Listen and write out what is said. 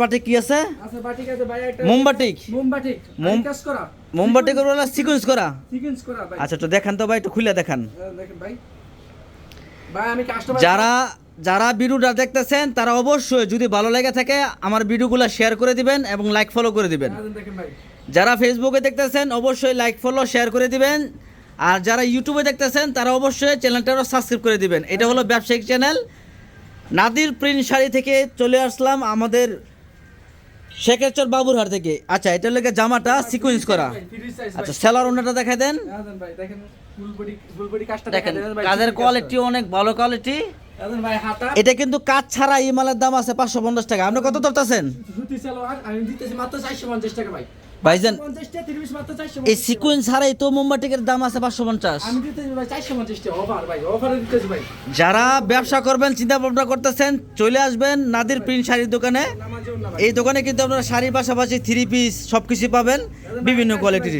Batik কি আছে? Batik আছে ভাই একটা মোমবাটিক? মোমবাটিক। কাজ করা মোমবাটিক করব সিকুয়েন্স করা সিকোয়েন্স করা ভাই। আচ্ছা তো দেখান তো ভাই একটু খুলে দেখান। হ্যাঁ, দেখেন ভাই। ভাই আমি কাস্টমার যারা যারা ভিডিওটা দেখতেছেন তারা অবশ্যই যদি ভালো লেগে থাকে আমার ভিডিওগুলো শেয়ার করে দিবেন এবং লাইক ফলো করে দিবেন। যারা ফেসবুকে দেখতেছেন অবশ্যই লাইক ফলো শেয়ার করে দিবেন। আর যারা ইউটিউবে দেখতেছেন তারা অবশ্যই চ্যানেলটারও সাবস্ক্রাইব করে দিবেন। এটা হলো ব্যবসায়িক চ্যানেল নাদির প্রিন্ট শাড়ি থেকে চলে আসলাম আমাদের শেখেরচর বাবুরহাট থেকে। আচ্ছা এটার লেগে জামাটা সিকুয়েন্স করা। আচ্ছা সেলার ওনাটা দেখাই দেন। দেখেন ভাই দেখেন ফুল বডি ফুল বডি কাজটা দেখেন কাজের কোয়ালিটি অনেক ভালো কোয়ালিটি দেখেন ভাই হাতা। এটা কিন্তু কাজ ছাড়া এই মালের দাম আছে পাঁচশো পঞ্চাশ টাকা। আপনি কত ধরতেছেন? সুতি চারশো আমি দিতেছি মাত্র 450 টাকা ভাই। ভাইজান 50 টাকা 30 মাত্র 450 এই সিকুয়েন্স ছাড়াই তো মোমবাটিকের দাম আছে পাঁচশো পঞ্চাশ। আমি দিতেছি ভাই 450 টাকা অফার ভাই অফারে দিতেছি ভাই। যারা ব্যবসা করবেন চিন্তা ভাবনা করতেছেন চলে আসবেন নাদির প্রিন্ট শাড়ির দোকানে। এই দোকানে কিন্তু আপনারা শাড়ির পাশাপাশি থ্রি পিস সব কিছু পাবেন বিভিন্ন কোয়ালিটির